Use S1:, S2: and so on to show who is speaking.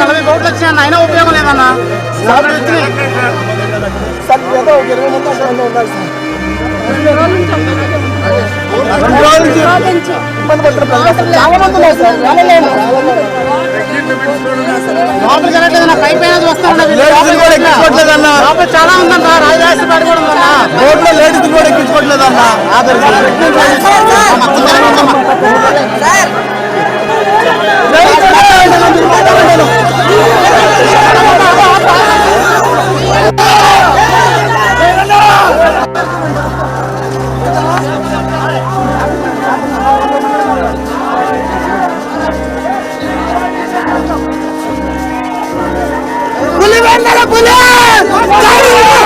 S1: నలభై కోట్లు వచ్చినా అయినా ఉపయోగం లేదన్నా. లోపలికి వెళ్ళట్లేదన్న పై పైన చూస్తారన్న. లోపల చాలా ఉందన్న రాజరాజేశ్వరి కూడా ఉందన్నా
S2: రోడ్లో లేడీస్ కూడా ఎక్కించుకోవట్లేదన్నా
S3: ¡Banda la policía!